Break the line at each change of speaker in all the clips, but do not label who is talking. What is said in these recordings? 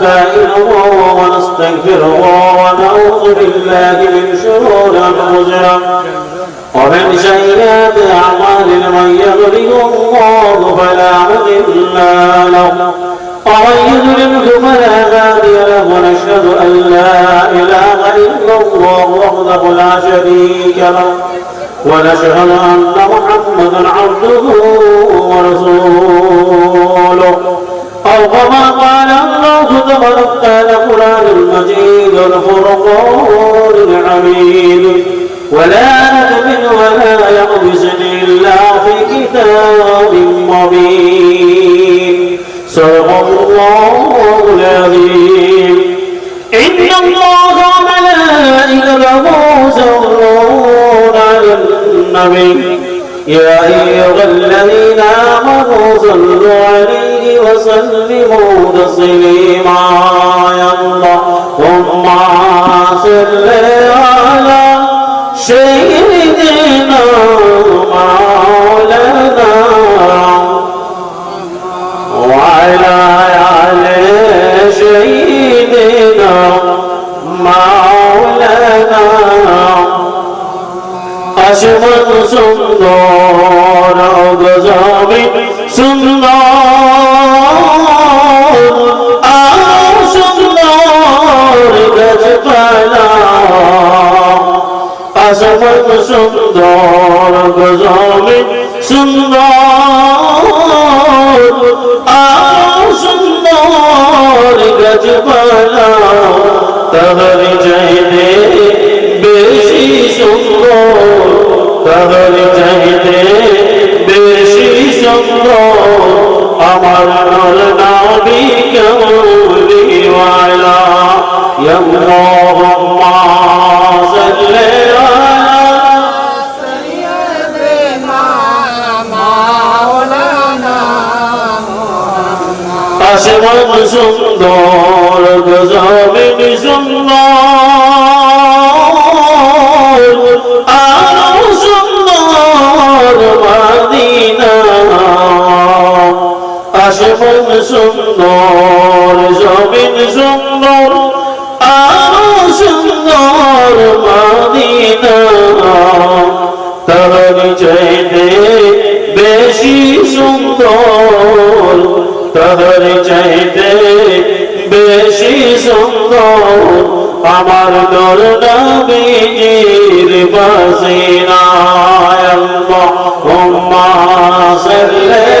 ونستعينه ونستغفره ونعوذ بالله من شرور أنفسنا ومن سيئات أعمالنا من يهده الله فلا مضل له ومن يضلله فلا هادي له ونشهد أن لا إله إلا الله وحده لا شريك له ونشهد أن محمدا عبده ورسوله أو كما قال الله تبارك وتعالى قرآن المجيد والفرقان الحميد ولا نكمل ولا يقبس إلا في كتاب مبين. صدق الله العظيم. إن الله وملائكته يصلون على النبي. يا أيها الذين آمنوا صلوا عليه وسلموا تسليما يا اللهم صل على سيدنا مولانا আসমত সুন্দর গজামি সুন্দর সুন্দর গজপালা তহর চাইতে বেশি সুন্দর তহর চাইতে বেশি সুন্দর আমার নর নাবি কেমলিওয়ালা ইয়াল্লাহুম্মা আসমান সুন্দর গজমিন সুন্দর আর সুন্দর মদিনা আসমান সুন্দর জমিন সুন্দর আর সুন্দর মদিনা তার চাইতে বেশি সুন্দর তাহার চাইতে বেশি সুন্দর। আমার দর নবীর বাসিনা আল্লাহুম্মা সাল্লি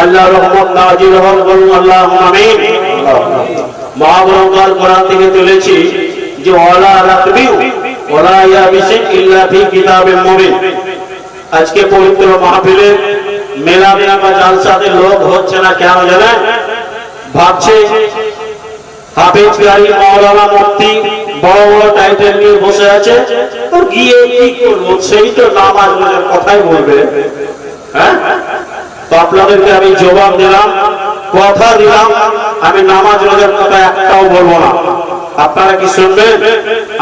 আল্লাহর রহমত নাজিল হন, বলুন আল্লাহুম্মা আমিন। মহাগ্রন্থ কোরআন থেকে তুলেছি যে, ওয়ালা রাতবিউ ওয়ালা ইয়াবিসিন ইল্লা ফি কিতাবিন মুবিন। আজকে পবিত্র মাহফিলে মেলা মেলা বা জালসাতে লোক হচ্ছে না, কেন জানেন? ভাবছে, হাফেজ মাওলানা মুফতি বড় বড় টাইটেল নিয়ে বসে আছে। তো গিয়ে কি করব? সেই তো নামাজ কথাই বলবে। হ্যাঁ? তো আপনাদেরকে আমি জবাব দিলাম, কথা দিলাম, আমি নামাজ রোজার কথা একটাও বলব না। আপনারা কি শুনবেন?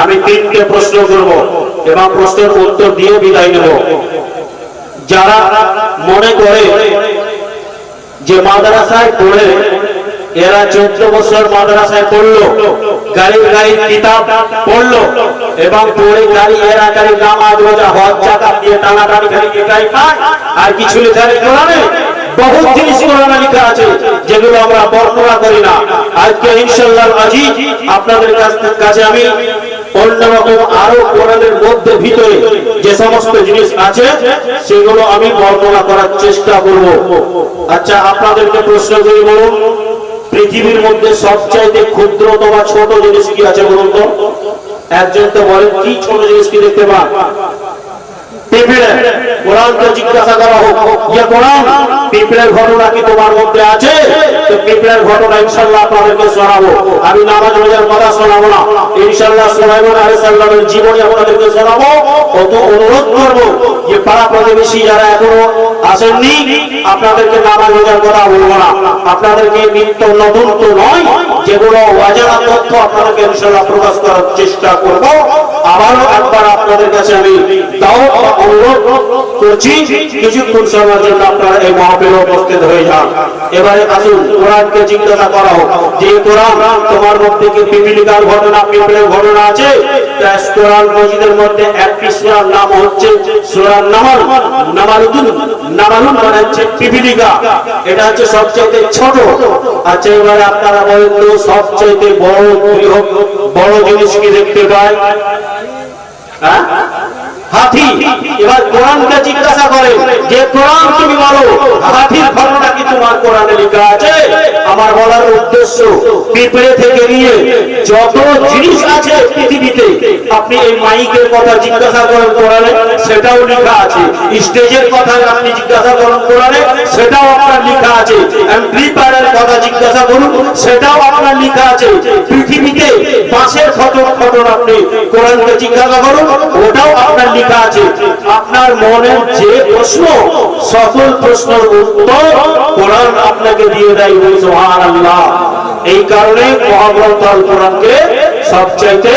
আমি তিনটে প্রশ্ন করব এবং প্রশ্নের উত্তর দিয়ে বিদায় নেব। যারা মনে করে যে মাদ্রাসায় পড়ে, এরা চোদ্দ বছর মাদ্রাসায় পড়ল, গাড়ি গাড়ি কিতাব পড়ল এবং পড়ে গাড়ি এরা গাড়ি নামাজ রোজা, হজ, জাকাত দিয়ে টানাটানি খালি এটাই পায় আর কিছু লেখা কোরআনে বহুত জিনিস কোরআনে লেখা আছে, যেগুলো আমরা বর্ণনা করি না। আজকে ইনশাআল্লাহ আজি আপনাদের কাছে আমি অন্যরকম আরও কোরআনের মধ্যে ভিতরে যে সমস্ত জিনিস আছে, সেগুলো আমি বর্ণনা করার চেষ্টা করব। আচ্ছা আপনাদেরকে প্রশ্ন করি বলুন, পৃথিবীর মধ্যে সবচাইতে ক্ষুদ্রতম ছোট জিনিস কি আছে বলুন তো? একজন তো বলেন, কি ছোট জিনিস কি দেখতে পান? পিঁপড়ে কোরআনকে জিজ্ঞাসা করা হোক যে কোরআন পিঁপড়ের ঘটনা কি তোমার মধ্যে আছে? পিঁপড়ের ঘটনা ইনশাল্লাহ আপনাদেরকে শোনাবো। আমি নামাজ রোজার কথা শোনাবো না ইনশাল্লাহ সুলাইমান আলাইহিস সালামের জীবনী আপনাদেরকে শোনাবো। কত অনুরোধ করব, যে পাড়া প্রতিবেশী যারা এখনও আসেননি, আপনাদেরকে নামাজ রোজার কথা বলব না। আপনাদেরকে নিত্য নতুন তো নয় যেগুলো অজানা তথ্য আপনাদেরকে ইনশাল্লাহ প্রকাশ করার চেষ্টা করব। আবারও একবার আপনাদের কাছে আমি তাও অনুরোধ করছি, কিছুক্ষণ সময়ের জন্য আপনারা এই মহাপের উপস্থিত হয়ে যান। এবারে আসুন, কোরআনকে জিজ্ঞাসা করা হোক, যে কোরআন তোমার মধ্যে কি পিপিলিকার ঘটনা, পিঁপড়ের ঘটনা আছে? মানে আচ্ছা এবারে আপনারা বলেন তো সবচেয়ে বড় বড় জিনিস দেখতে পায় হ্যাঁ? হাতি। এবার কোরআনকে জিজ্ঞাসা করে যে, কোরআন তুমি বলো হাতির ঘটনা কি তোমার কোরআনে লেখা আছে? আমার বলার উদ্দেশ্য, পিঁপড়ে থেকে নিয়ে যত জিনিস আছে পৃথিবীতে, আপনি এই মাইকের কথা জিজ্ঞাসা করেন কোরআনে, সেটাও লেখা আছে। স্টেজের কথা আপনি জিজ্ঞাসা করেন কোরআনে, সেটাও আপনার লেখা আছে। অ্যাম্প্লিফায়ারের কথা জিজ্ঞাসা করুন, সেটাও আপনার লেখা আছে। পৃথিবীতে বাঁশের ফটন ফটন আপনি কোরআনকে জিজ্ঞাসা করুন, ওটাও আপনার লেখা আছে। আপনার মনের যে প্রশ্ন, সকল প্রশ্নের উত্তর কোরআন আপনাকে দিয়ে দেয় সুবহান আল্লাহ এই কারণে মহাগ্রন্থ আল কোরআনকে সবচাইতে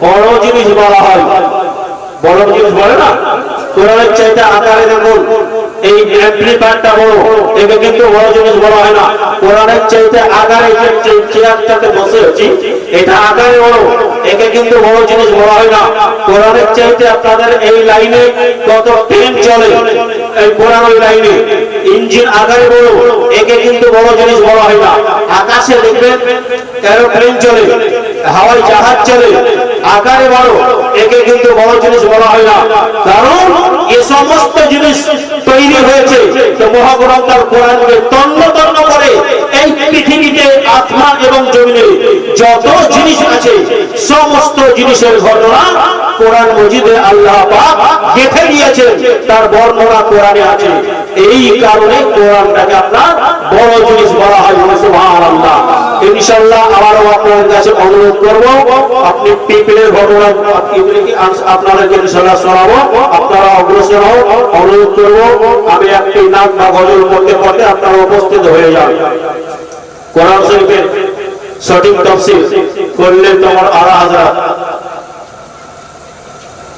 বড় জিনিস বলা হয়। বড় জিনিস বলে না? কোরআনের চাইতে আকারে দেখুন। আপনাদের এই লাইনে কত ট্রেন চলে। লাইনে। ইঞ্জিন বড়। একে কিন্তু বড় জিনিস বলা হয় না। আকাশে দেখবেন চলে হাওয়াই জাহাজ চলে। আকারে বড়। একে কিন্তু বড় জিনিস বলা হয় না। কারণ সমস্ত জিনিস তৈরি হয়েছে। তো মহাগ্রন্থ আর কোরআনকে তন্ন তন্ন করে এই পৃথিবীতে আত্মা এবং জমিনে যত জিনিস আছে, সমস্ত জিনিসের ঘটনা কোরআন মজিদে আল্লাহ গেঁথে দিয়েছেন। তার বর্ণনা কোরআনে আছে। এই কারণে কোরআনটাকে আপনার বড় জিনিস বলা হয় সুবহানাল্লাহ। ইনশাআল্লাহ আবারও আপনাদের কাছে অনুরোধ করব, আপনি পিপলের ঘটনা আপনাদেরকে ইনশাআল্লাহ শোনাবো, আপনারা অগ্রসর হও, অনুরোধ করব, আমি একটি নাম বা গজল পড়তে পড়তে আপনারা উপস্থিত হয়ে যান। কোরআন শরীফের সঠিক তফসিল করলেন তোমার আড়া হাজার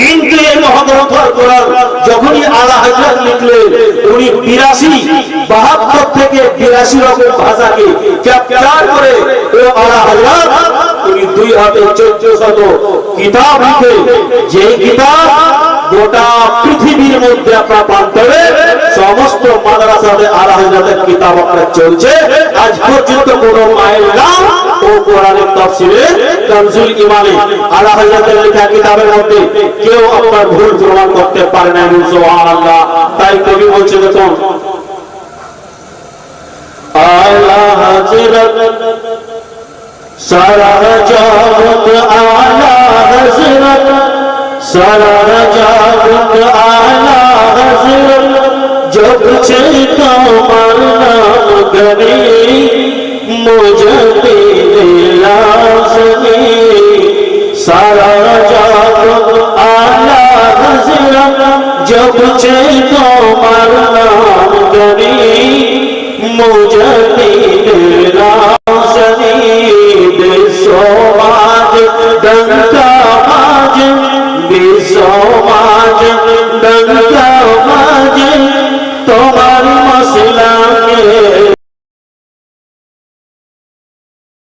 কিন্তু এই মহাগ্রন্থ কোরআন যখনই আলা হযরত লিখলেন, উনি 82 বাহাত্তর থেকে 82 রকম ভাষাকে ক্যাপচার করে, ও আলা হযরত উনি দুই হাতে 1400 কিতাব লিখে যে গোটা পৃথিবীর মধ্যে সমস্ত মাদ্রাসাতে আলা কিতাব আপনার চলছে। আজ পর্যন্ত কোন মায়ের নাম কোরআনের তাফসীরে কানজুল ইমানে আলা হযরতের লেখা কিতাবের মধ্যে কেউ আপনার ভুল প্রমাণ করতে পারে না সুবহানাল্লাহ। তাই কবি বলছে, দেখুন, আলা হযরত সারা আলা হযরত সারা আলা হযরত জগছে তোমার নাম গরে मुझ पे दिलास में सारा जाग आला हजरत जब चल तो मरना करी मुझ